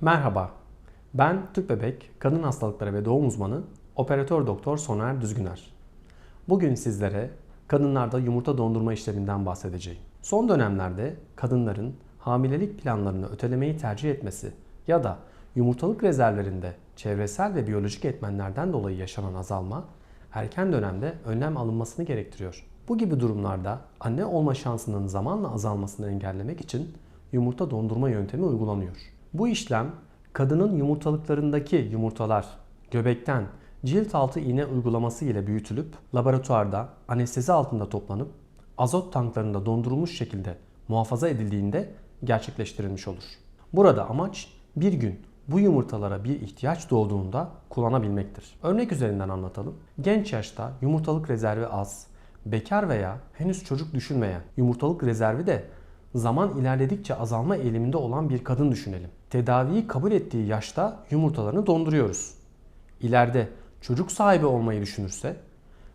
Merhaba, ben tüp bebek, kadın hastalıkları ve doğum uzmanı operatör doktor Soner Düzgüner. Bugün sizlere kadınlarda yumurta dondurma işleminden bahsedeceğim. Son dönemlerde kadınların hamilelik planlarını ötelemeyi tercih etmesi ya da yumurtalık rezervlerinde çevresel ve biyolojik etmenlerden dolayı yaşanan azalma erken dönemde önlem alınmasını gerektiriyor. Bu gibi durumlarda anne olma şansının zamanla azalmasını engellemek için yumurta dondurma yöntemi uygulanıyor. Bu işlem kadının yumurtalıklarındaki yumurtalar göbekten cilt altı iğne uygulaması ile büyütülüp laboratuvarda anestezi altında toplanıp azot tanklarında dondurulmuş şekilde muhafaza edildiğinde gerçekleştirilmiş olur. Burada amaç bir gün bu yumurtalara bir ihtiyaç doğduğunda kullanabilmektir. Örnek üzerinden anlatalım. Genç yaşta yumurtalık rezervi az, bekar veya henüz çocuk düşünmeyen, yumurtalık rezervi de zaman ilerledikçe azalma eğiliminde olan bir kadın düşünelim. Tedaviyi kabul ettiği yaşta yumurtalarını donduruyoruz. İleride çocuk sahibi olmayı düşünürse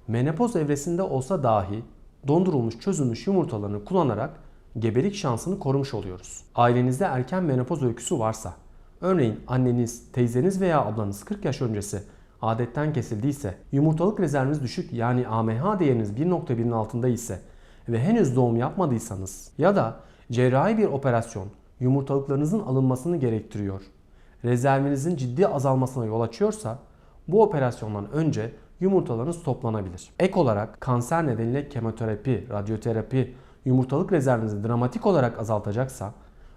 menopoz evresinde olsa dahi dondurulmuş çözülmüş yumurtalarını kullanarak gebelik şansını korumuş oluyoruz. Ailenizde erken menopoz öyküsü varsa, örneğin anneniz, teyzeniz veya ablanız 40 yaş öncesi adetten kesildiyse, yumurtalık rezerviniz düşük yani AMH değeriniz 1.1'in altında ise ve henüz doğum yapmadıysanız ya da cerrahi bir operasyon yumurtalıklarınızın alınmasını gerektiriyor, rezervinizin ciddi azalmasına yol açıyorsa bu operasyondan önce yumurtalarınız toplanabilir. Ek olarak kanser nedeniyle kemoterapi, radyoterapi yumurtalık rezervinizi dramatik olarak azaltacaksa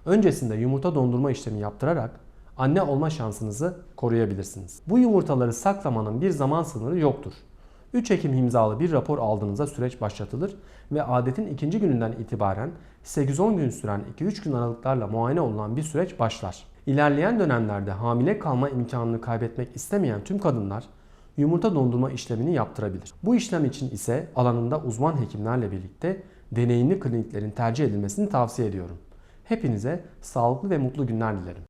öncesinde yumurta dondurma işlemi yaptırarak anne olma şansınızı koruyabilirsiniz. Bu yumurtaları saklamanın bir zaman sınırı yoktur. 3 Ekim imzalı bir rapor aldığınızda süreç başlatılır ve adetin ikinci gününden itibaren 8-10 gün süren 2-3 gün aralıklarla muayene olunan bir süreç başlar. İlerleyen dönemlerde hamile kalma imkanını kaybetmek istemeyen tüm kadınlar yumurta dondurma işlemini yaptırabilir. Bu işlem için ise alanında uzman hekimlerle birlikte deneyimli kliniklerin tercih edilmesini tavsiye ediyorum. Hepinize sağlıklı ve mutlu günler dilerim.